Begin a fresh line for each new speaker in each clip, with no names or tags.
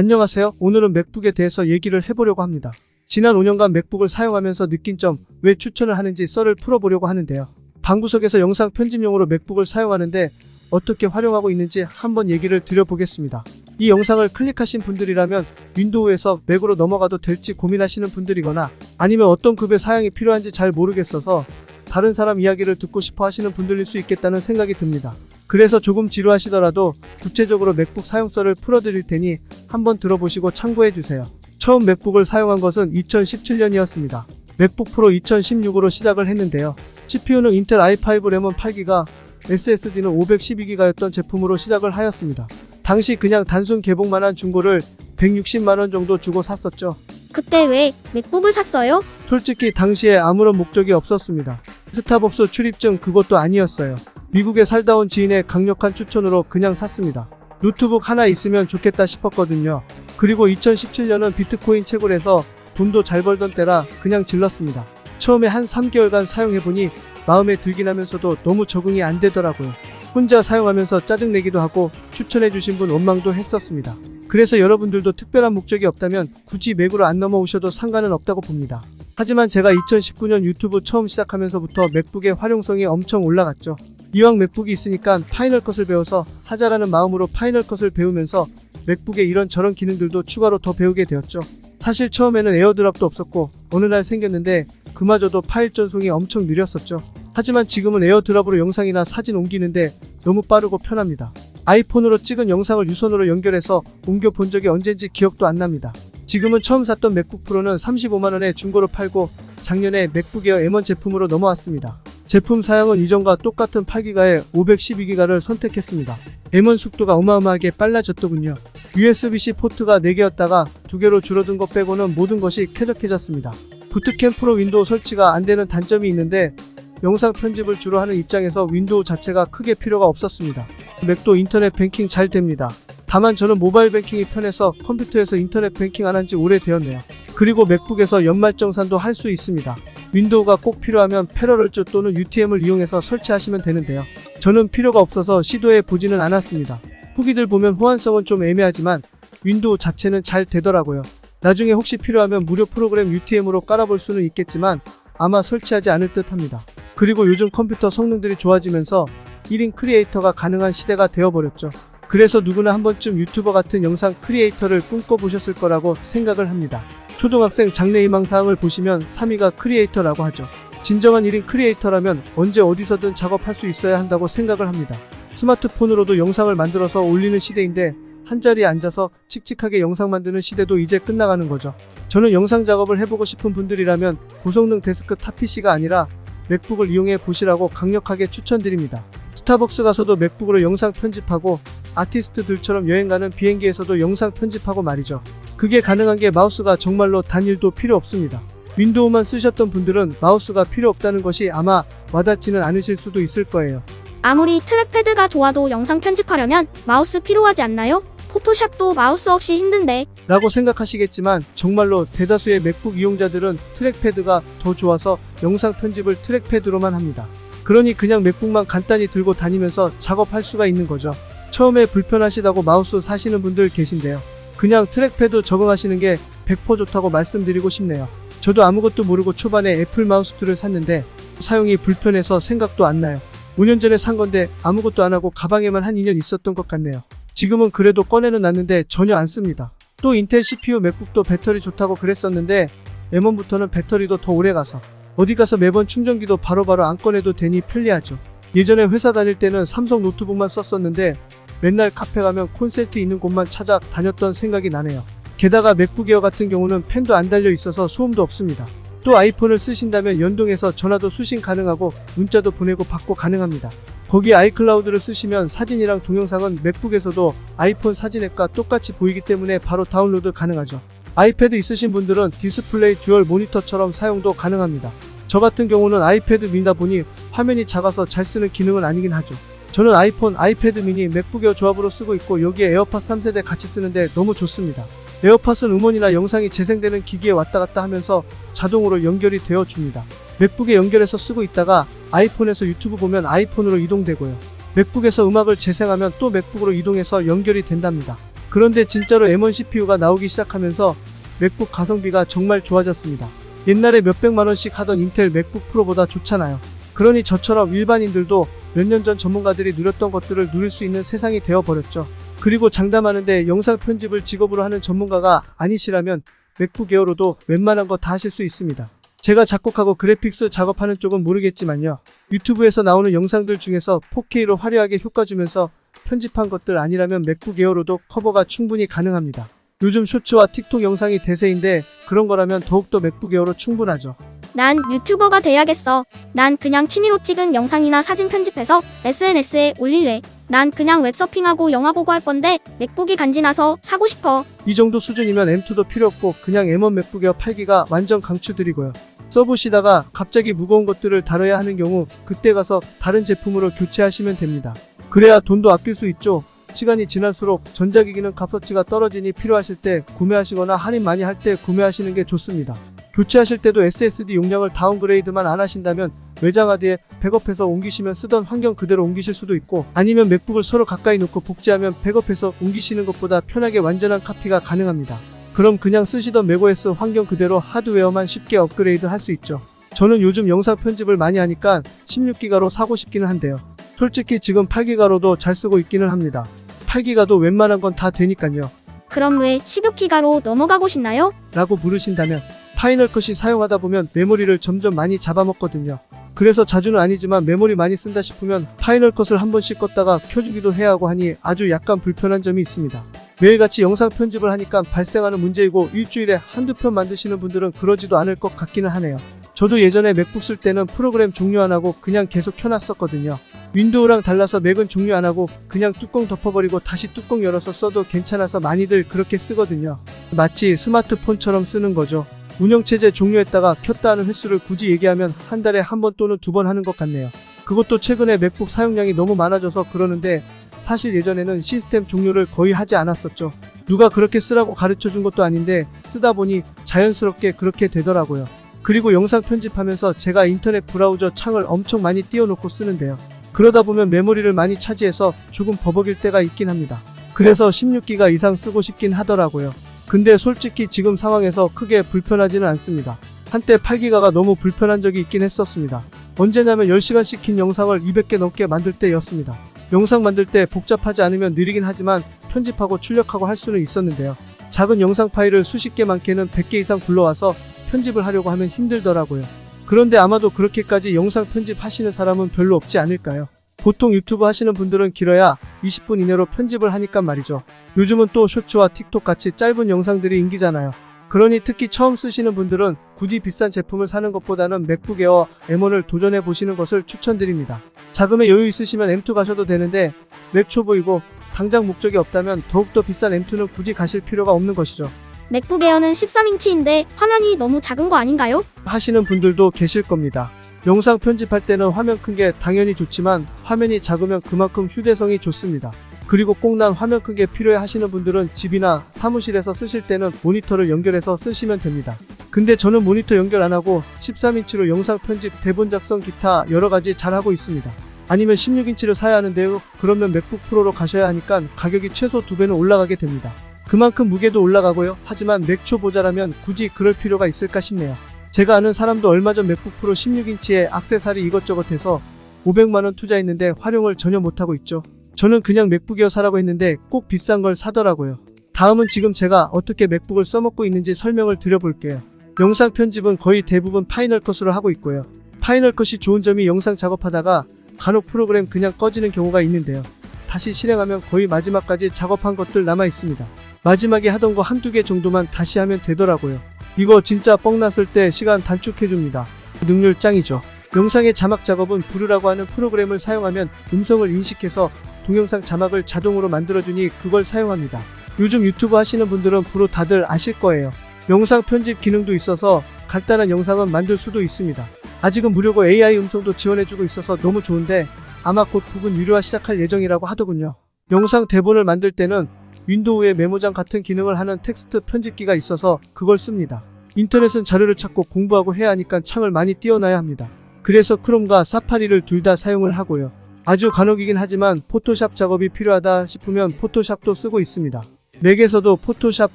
안녕하세요. 오늘은 맥북에 대해서 얘기를 해보려고 합니다. 지난 5년간 맥북을 사용하면서 느낀 점, 왜 추천을 하는지 썰을 풀어보려고 하는데요. 방구석에서 영상 편집용으로 맥북을 사용하는데 어떻게 활용하고 있는지 한번 얘기를 드려보겠습니다. 이 영상을 클릭하신 분들이라면 윈도우에서 맥으로 넘어가도 될지 고민하시는 분들이거나 아니면 어떤 급의 사양이 필요한지 잘 모르겠어서 다른 사람 이야기를 듣고 싶어 하시는 분들일 수 있겠다는 생각이 듭니다. 그래서 조금 지루하시더라도 구체적으로 맥북 사용서를 풀어드릴 테니 한번 들어보시고 참고해주세요. 처음 맥북을 사용한 것은 2017년이었습니다. 맥북 프로 2016으로 시작을 했는데요. CPU는 인텔 i5 램은 8기가, SSD는 512기가였던 제품으로 시작을 하였습니다. 당시 그냥 단순 개봉만 한 중고를 160만원 정도 주고 샀었죠.
그때 왜 맥북을 샀어요?
솔직히 당시에 아무런 목적이 없었습니다. 스타벅스 출입증 그것도 아니었어요. 미국에 살다 온 지인의 강력한 추천으로 그냥 샀습니다. 노트북 하나 있으면 좋겠다 싶었거든요. 그리고 2017년은 비트코인 채굴해서 돈도 잘 벌던 때라 그냥 질렀습니다. 처음에 한 3개월간 사용해보니 마음에 들긴 하면서도 너무 적응이 안 되더라고요. 혼자 사용하면서 짜증내기도 하고 추천해주신 분 원망도 했었습니다. 그래서 여러분들도 특별한 목적이 없다면 굳이 맥으로 안 넘어오셔도 상관은 없다고 봅니다. 하지만 제가 2019년 유튜브 처음 시작하면서부터 맥북의 활용성이 엄청 올라갔죠. 이왕 맥북이 있으니까 파이널 컷을 배워서 하자라는 마음으로 파이널 컷을 배우면서 맥북에 이런 저런 기능들도 추가로 더 배우게 되었죠. 사실 처음에는 에어드랍도 없었고 어느 날 생겼는데 그마저도 파일 전송이 엄청 느렸었죠. 하지만 지금은 에어드랍으로 영상이나 사진 옮기는데 너무 빠르고 편합니다. 아이폰으로 찍은 영상을 유선으로 연결해서 옮겨 본 적이 언젠지 기억도 안 납니다. 지금은 처음 샀던 맥북 프로는 35만원에 중고로 팔고 작년에 맥북 에어 M1 제품으로 넘어왔습니다. 제품 사양은 이전과 똑같은 8기가에 512기가를 선택했습니다. M1 속도가 어마어마하게 빨라졌더군요. USB-C 포트가 4개였다가 2개로 줄어든 것 빼고는 모든 것이 쾌적해졌습니다. 부트캠 프로 윈도우 설치가 안 되는 단점이 있는데 영상 편집을 주로 하는 입장에서 윈도우 자체가 크게 필요가 없었습니다. 맥도 인터넷 뱅킹 잘 됩니다. 다만 저는 모바일 뱅킹이 편해서 컴퓨터에서 인터넷 뱅킹 안 한 지 오래되었네요. 그리고 맥북에서 연말정산도 할 수 있습니다. 윈도우가 꼭 필요하면 패러럴즈 또는 UTM을 이용해서 설치하시면 되는데요. 저는 필요가 없어서 시도해 보지는 않았습니다. 후기들 보면 호환성은 좀 애매하지만 윈도우 자체는 잘 되더라고요. 나중에 혹시 필요하면 무료 프로그램 UTM으로 깔아볼 수는 있겠지만 아마 설치하지 않을 듯 합니다. 그리고 요즘 컴퓨터 성능들이 좋아지면서 1인 크리에이터가 가능한 시대가 되어버렸죠. 그래서 누구나 한 번쯤 유튜버 같은 영상 크리에이터를 꿈꿔보셨을 거라고 생각을 합니다. 초등학생 장래희망사항을 보시면 3위가 크리에이터라고 하죠. 진정한 1인 크리에이터라면 언제 어디서든 작업할 수 있어야 한다고 생각을 합니다. 스마트폰으로도 영상을 만들어서 올리는 시대인데 한자리에 앉아서 칙칙하게 영상 만드는 시대도 이제 끝나가는 거죠. 저는 영상 작업을 해보고 싶은 분들이라면 고성능 데스크 탑 PC가 아니라 맥북을 이용해 보시라고 강력하게 추천드립니다. 스타벅스 가서도 맥북으로 영상 편집하고 아티스트들처럼 여행 가는 비행기에서도 영상 편집하고 말이죠. 그게 가능한 게 마우스가 정말로 단일도 필요 없습니다. 윈도우만 쓰셨던 분들은 마우스가 필요 없다는 것이 아마 와닿지는 않으실 수도 있을 거예요.
아무리 트랙패드가 좋아도 영상 편집하려면 마우스 필요하지 않나요? 포토샵도 마우스 없이 힘든데
라고 생각하시겠지만 정말로 대다수의 맥북 이용자들은 트랙패드가 더 좋아서 영상 편집을 트랙패드로만 합니다. 그러니 그냥 맥북만 간단히 들고 다니면서 작업할 수가 있는 거죠. 처음에 불편하시다고 마우스 사시는 분들 계신데요. 그냥 트랙패드 적응하시는 게 100% 좋다고 말씀드리고 싶네요. 저도 아무것도 모르고 초반에 애플 마우스2를 샀는데 사용이 불편해서 생각도 안 나요. 5년 전에 산 건데 아무것도 안 하고 가방에만 한 2년 있었던 것 같네요. 지금은 그래도 꺼내는 놨는데 전혀 안 씁니다. 또 인텔 CPU 맥북도 배터리 좋다고 그랬었는데 M1부터는 배터리도 더 오래 가서 어디 가서 매번 충전기도 바로바로 안 꺼내도 되니 편리하죠. 예전에 회사 다닐 때는 삼성 노트북만 썼었는데 맨날 카페 가면 콘센트 있는 곳만 찾아 다녔던 생각이 나네요. 게다가 맥북 에어 같은 경우는 펜도 안 달려 있어서 소음도 없습니다. 또 아이폰을 쓰신다면 연동해서 전화도 수신 가능하고 문자도 보내고 받고 가능합니다. 거기에 아이클라우드를 쓰시면 사진이랑 동영상은 맥북에서도 아이폰 사진 앱과 똑같이 보이기 때문에 바로 다운로드 가능하죠. 아이패드 있으신 분들은 디스플레이 듀얼 모니터처럼 사용도 가능합니다. 저 같은 경우는 아이패드 미니다 보니 화면이 작아서 잘 쓰는 기능은 아니긴 하죠. 저는 아이폰, 아이패드 미니, 맥북 에어 조합으로 쓰고 있고 여기에 에어팟 3세대 같이 쓰는데 너무 좋습니다. 에어팟은 음원이나 영상이 재생되는 기기에 왔다 갔다 하면서 자동으로 연결이 되어 줍니다. 맥북에 연결해서 쓰고 있다가 아이폰에서 유튜브 보면 아이폰으로 이동되고요. 맥북에서 음악을 재생하면 또 맥북으로 이동해서 연결이 된답니다. 그런데 진짜로 M1 CPU가 나오기 시작하면서 맥북 가성비가 정말 좋아졌습니다. 옛날에 몇백만원씩 하던 인텔 맥북 프로보다 좋잖아요. 그러니 저처럼 일반인들도 몇 년 전 전문가들이 누렸던 것들을 누릴 수 있는 세상이 되어버렸죠. 그리고 장담하는데 영상 편집을 직업으로 하는 전문가가 아니시라면 맥북 에어로도 웬만한 거 다 하실 수 있습니다. 제가 작곡하고 그래픽스 작업하는 쪽은 모르겠지만요. 유튜브에서 나오는 영상들 중에서 4K로 화려하게 효과 주면서 편집한 것들 아니라면 맥북 에어로도 커버가 충분히 가능합니다. 요즘 쇼츠와 틱톡 영상이 대세인데 그런 거라면 더욱더 맥북 에어로 충분하죠.
난 유튜버가 돼야겠어. 난 그냥 취미로 찍은 영상이나 사진 편집해서 SNS에 올릴래. 난 그냥 웹서핑하고 영화 보고 할 건데 맥북이 간지나서 사고 싶어.
이 정도 수준이면 M2도 필요 없고 그냥 M1 맥북 에어 8기가 완전 강추드리고요. 써보시다가 갑자기 무거운 것들을 다뤄야 하는 경우 그때 가서 다른 제품으로 교체하시면 됩니다. 그래야 돈도 아낄 수 있죠. 시간이 지날수록 전자기기는 값어치가 떨어지니 필요하실 때 구매하시거나 할인 많이 할 때 구매하시는 게 좋습니다. 교체하실 때도 SSD 용량을 다운그레이드만 안 하신다면 외장 하드에 백업해서 옮기시면 쓰던 환경 그대로 옮기실 수도 있고 아니면 맥북을 서로 가까이 놓고 복제하면 백업해서 옮기시는 것보다 편하게 완전한 카피가 가능합니다. 그럼 그냥 쓰시던 맥OS 환경 그대로 하드웨어만 쉽게 업그레이드 할 수 있죠. 저는 요즘 영상 편집을 많이 하니까 16기가로 사고 싶기는 한데요. 솔직히 지금 8기가로도 잘 쓰고 있기는 합니다. 8기가도 웬만한 건 다 되니까요.
그럼 왜 16기가로 넘어가고 싶나요?
라고 물으신다면 파이널 컷이 사용하다 보면 메모리를 점점 많이 잡아먹거든요. 그래서 자주는 아니지만 메모리 많이 쓴다 싶으면 파이널 컷을 한 번씩 껐다가 켜주기도 해야 하고 하니 아주 약간 불편한 점이 있습니다. 매일같이 영상 편집을 하니까 발생하는 문제이고 일주일에 한두 편 만드시는 분들은 그러지도 않을 것 같기는 하네요. 저도 예전에 맥북 쓸 때는 프로그램 종료 안 하고 그냥 계속 켜놨었거든요. 윈도우랑 달라서 맥은 종료 안 하고 그냥 뚜껑 덮어버리고 다시 뚜껑 열어서 써도 괜찮아서 많이들 그렇게 쓰거든요. 마치 스마트폰처럼 쓰는 거죠. 운영체제 종료했다가 켰다 하는 횟수를 굳이 얘기하면 한 달에 한 번 또는 두 번 하는 것 같네요. 그것도 최근에 맥북 사용량이 너무 많아져서 그러는데 사실 예전에는 시스템 종료를 거의 하지 않았었죠. 누가 그렇게 쓰라고 가르쳐 준 것도 아닌데 쓰다 보니 자연스럽게 그렇게 되더라고요. 그리고 영상 편집하면서 제가 인터넷 브라우저 창을 엄청 많이 띄워놓고 쓰는데요. 그러다 보면 메모리를 많이 차지해서 조금 버벅일 때가 있긴 합니다. 그래서 16기가 이상 쓰고 싶긴 하더라고요. 근데 솔직히 지금 상황에서 크게 불편하지는 않습니다. 한때 8기가가 너무 불편한 적이 있긴 했었습니다. 언제냐면 10시간씩 긴 영상을 200개 넘게 만들 때였습니다. 영상 만들 때 복잡하지 않으면 느리긴 하지만 편집하고 출력하고 할 수는 있었는데요. 작은 영상 파일을 수십 개 많게는 100개 이상 불러와서 편집을 하려고 하면 힘들더라고요. 그런데 아마도 그렇게까지 영상 편집하시는 사람은 별로 없지 않을까요? 보통 유튜브 하시는 분들은 길어야 20분 이내로 편집을 하니까 말이죠. 요즘은 또 쇼츠와 틱톡 같이 짧은 영상들이 인기잖아요. 그러니 특히 처음 쓰시는 분들은 굳이 비싼 제품을 사는 것보다는 맥북 에어 M1을 도전해 보시는 것을 추천드립니다. 자금에 여유 있으시면 M2 가셔도 되는데 맥 초보이고 당장 목적이 없다면 더욱더 비싼 M2는 굳이 가실 필요가 없는 것이죠.
맥북 에어는 13인치인데 화면이 너무 작은 거 아닌가요?
하시는 분들도 계실 겁니다. 영상 편집할 때는 화면 큰 게 당연히 좋지만 화면이 작으면 그만큼 휴대성이 좋습니다. 그리고 꼭 난 화면 큰 게 필요해 하시는 분들은 집이나 사무실에서 쓰실 때는 모니터를 연결해서 쓰시면 됩니다. 근데 저는 모니터 연결 안 하고 13인치로 영상 편집, 대본 작성, 기타 여러 가지 잘 하고 있습니다. 아니면 16인치를 사야 하는데요. 그러면 맥북 프로로 가셔야 하니까 가격이 최소 두 배는 올라가게 됩니다. 그만큼 무게도 올라가고요. 하지만 맥 초보자라면 굳이 그럴 필요가 있을까 싶네요. 제가 아는 사람도 얼마 전 맥북 프로 16인치에 악세사리 이것저것 해서 500만원 투자했는데 활용을 전혀 못하고 있죠. 저는 그냥 맥북 에어 사라고 했는데 꼭 비싼 걸 사더라고요. 다음은 지금 제가 어떻게 맥북을 써먹고 있는지 설명을 드려볼게요. 영상 편집은 거의 대부분 파이널 컷으로 하고 있고요. 파이널 컷이 좋은 점이 영상 작업하다가 간혹 프로그램 그냥 꺼지는 경우가 있는데요. 다시 실행하면 거의 마지막까지 작업한 것들 남아 있습니다. 마지막에 하던 거 한두 개 정도만 다시 하면 되더라고요. 이거 진짜 뻥났을 때 시간 단축해줍니다. 능률 짱이죠. 영상의 자막 작업은 부르라고 하는 프로그램을 사용하면 음성을 인식해서 동영상 자막을 자동으로 만들어주니 그걸 사용합니다. 요즘 유튜브 하시는 분들은 부로 다들 아실 거예요. 영상 편집 기능도 있어서 간단한 영상은 만들 수도 있습니다. 아직은 무료고 AI 음성도 지원해주고 있어서 너무 좋은데 아마 곧 부분 유료화 시작할 예정이라고 하더군요. 영상 대본을 만들 때는 윈도우에 메모장 같은 기능을 하는 텍스트 편집기가 있어서 그걸 씁니다. 인터넷은 자료를 찾고 공부하고 해야 하니까 창을 많이 띄워놔야 합니다. 그래서 크롬과 사파리를 둘 다 사용을 하고요. 아주 간혹이긴 하지만 포토샵 작업이 필요하다 싶으면 포토샵도 쓰고 있습니다. 맥에서도 포토샵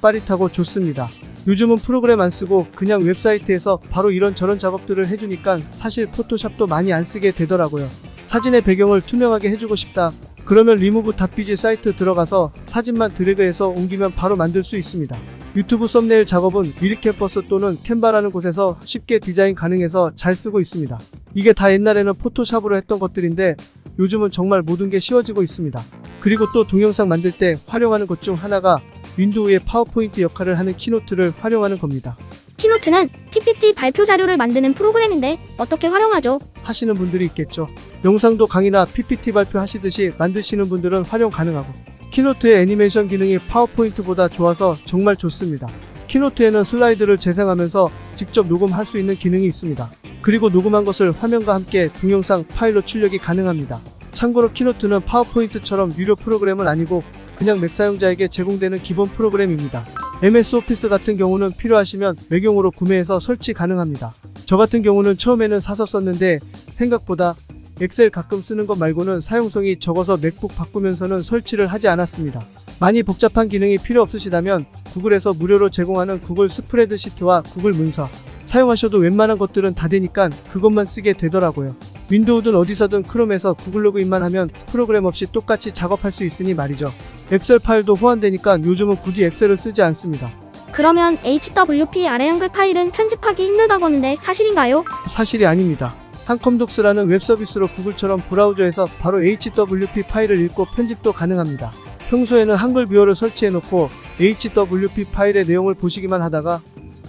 빠릿하고 좋습니다. 요즘은 프로그램 안 쓰고 그냥 웹사이트에서 바로 이런저런 작업들을 해주니까 사실 포토샵도 많이 안 쓰게 되더라고요. 사진의 배경을 투명하게 해주고 싶다. 그러면 리무브 닷비지 사이트 들어가서 사진만 드래그해서 옮기면 바로 만들 수 있습니다. 유튜브 썸네일 작업은 미리캠퍼스 또는 캔바라는 곳에서 쉽게 디자인 가능해서 잘 쓰고 있습니다. 이게 다 옛날에는 포토샵으로 했던 것들인데 요즘은 정말 모든 게 쉬워지고 있습니다. 그리고 또 동영상 만들 때 활용하는 것 중 하나가 윈도우의 파워포인트 역할을 하는 키노트를 활용하는 겁니다.
키노트는 PPT 발표 자료를 만드는 프로그램인데 어떻게 활용하죠?
하시는 분들이 있겠죠. 영상도 강의나 PPT 발표하시듯이 만드시는 분들은 활용 가능하고 키노트의 애니메이션 기능이 파워포인트보다 좋아서 정말 좋습니다. 키노트에는 슬라이드를 재생하면서 직접 녹음할 수 있는 기능이 있습니다. 그리고 녹음한 것을 화면과 함께 동영상 파일로 출력이 가능합니다. 참고로 키노트는 파워포인트처럼 유료 프로그램은 아니고 그냥 맥 사용자에게 제공되는 기본 프로그램입니다. MS 오피스 같은 경우는 필요하시면 외경으로 구매해서 설치 가능합니다. 저 같은 경우는 처음에는 사서 썼는데 생각보다 엑셀 가끔 쓰는 것 말고는 사용성이 적어서 맥북 바꾸면서는 설치를 하지 않았습니다. 많이 복잡한 기능이 필요 없으시다면 구글에서 무료로 제공하는 구글 스프레드시트와 구글 문서 사용하셔도 웬만한 것들은 다 되니까 그것만 쓰게 되더라고요. 윈도우든 어디서든 크롬에서 구글 로그인만 하면 프로그램 없이 똑같이 작업할 수 있으니 말이죠. 엑셀 파일도 호환되니까 요즘은 굳이 엑셀을 쓰지 않습니다.
그러면 HWP 아래 한글 파일은 편집하기 힘들다고 하는데 사실인가요?
사실이 아닙니다. 한컴독스라는 웹 서비스로 구글처럼 브라우저에서 바로 HWP 파일을 읽고 편집도 가능합니다. 평소에는 한글 뷰어를 설치해 놓고 HWP 파일의 내용을 보시기만 하다가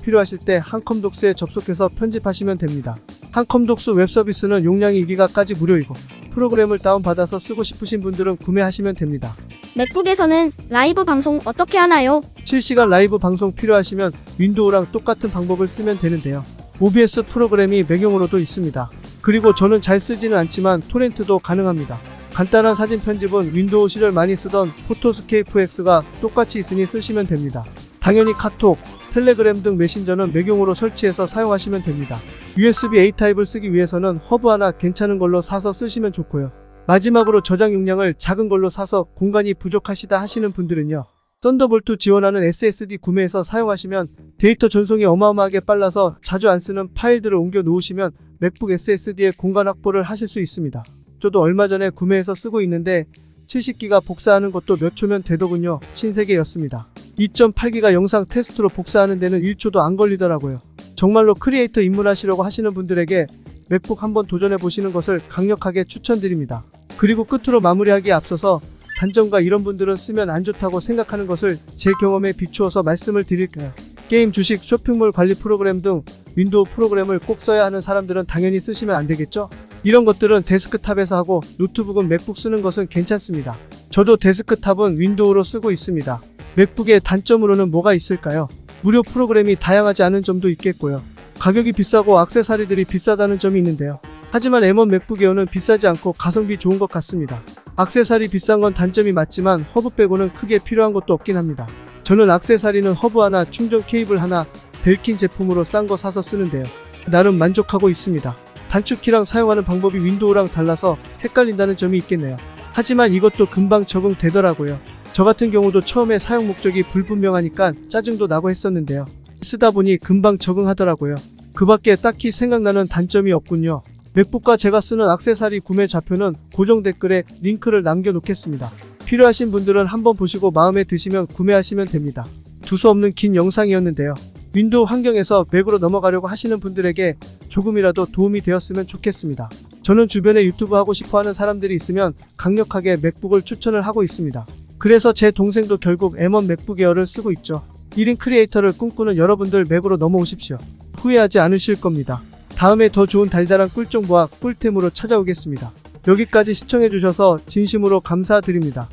필요하실 때 한컴독스에 접속해서 편집하시면 됩니다. 한컴독스 웹 서비스는 용량이 2기가까지 무료이고 프로그램을 다운받아서 쓰고 싶으신 분들은 구매하시면 됩니다.
맥북에서는 라이브 방송 어떻게 하나요?
실시간 라이브 방송 필요하시면 윈도우랑 똑같은 방법을 쓰면 되는데요. OBS 프로그램이 매경으로도 있습니다. 그리고 저는 잘 쓰지는 않지만 토렌트도 가능합니다. 간단한 사진 편집은 윈도우 시절 많이 쓰던 포토스케이프 X가 똑같이 있으니 쓰시면 됩니다. 당연히 카톡, 텔레그램 등 메신저는 매경으로 설치해서 사용하시면 됩니다. USB-A 타입을 쓰기 위해서는 허브 하나 괜찮은 걸로 사서 쓰시면 좋고요. 마지막으로 저장 용량을 작은 걸로 사서 공간이 부족하시다 하시는 분들은요. 썬더볼트 지원하는 SSD 구매해서 사용하시면 데이터 전송이 어마어마하게 빨라서 자주 안 쓰는 파일들을 옮겨 놓으시면 맥북 SSD에 공간 확보를 하실 수 있습니다. 저도 얼마 전에 구매해서 쓰고 있는데 70기가 복사하는 것도 몇 초면 되더군요. 신세계였습니다. 2.8기가 영상 테스트로 복사하는 데는 1초도 안 걸리더라고요. 정말로 크리에이터 입문하시려고 하시는 분들에게 맥북 한번 도전해 보시는 것을 강력하게 추천드립니다. 그리고 끝으로 마무리하기에 앞서서 단점과 이런 분들은 쓰면 안 좋다고 생각하는 것을 제 경험에 비추어서 말씀을 드릴게요. 게임, 주식, 쇼핑몰 관리 프로그램 등 윈도우 프로그램을 꼭 써야 하는 사람들은 당연히 쓰시면 안 되겠죠? 이런 것들은 데스크탑에서 하고 노트북은 맥북 쓰는 것은 괜찮습니다. 저도 데스크탑은 윈도우로 쓰고 있습니다. 맥북의 단점으로는 뭐가 있을까요? 무료 프로그램이 다양하지 않은 점도 있겠고요. 가격이 비싸고 액세서리들이 비싸다는 점이 있는데요. 하지만 M1 맥북 에어는 비싸지 않고 가성비 좋은 것 같습니다. 액세서리 비싼 건 단점이 맞지만 허브 빼고는 크게 필요한 것도 없긴 합니다. 저는 액세서리는 허브 하나, 충전 케이블 하나, 벨킨 제품으로 싼 거 사서 쓰는데요. 나름 만족하고 있습니다. 단축키랑 사용하는 방법이 윈도우랑 달라서 헷갈린다는 점이 있겠네요. 하지만 이것도 금방 적응되더라고요. 저 같은 경우도 처음에 사용 목적이 불분명하니까 짜증도 나고 했었는데요. 쓰다 보니 금방 적응하더라고요. 그 밖에 딱히 생각나는 단점이 없군요. 맥북과 제가 쓰는 액세서리 구매 좌표는 고정 댓글에 링크를 남겨놓겠습니다. 필요하신 분들은 한번 보시고 마음에 드시면 구매하시면 됩니다. 두서 없는 긴 영상이었는데요. 윈도우 환경에서 맥으로 넘어가려고 하시는 분들에게 조금이라도 도움이 되었으면 좋겠습니다. 저는 주변에 유튜브 하고 싶어 하는 사람들이 있으면 강력하게 맥북을 추천을 하고 있습니다. 그래서 제 동생도 결국 M1 맥북 에어를 쓰고 있죠. 1인 크리에이터를 꿈꾸는 여러분들 맥으로 넘어오십시오. 후회하지 않으실 겁니다. 다음에 더 좋은 달달한 꿀 정보와 꿀템으로 찾아오겠습니다. 여기까지 시청해주셔서 진심으로 감사드립니다.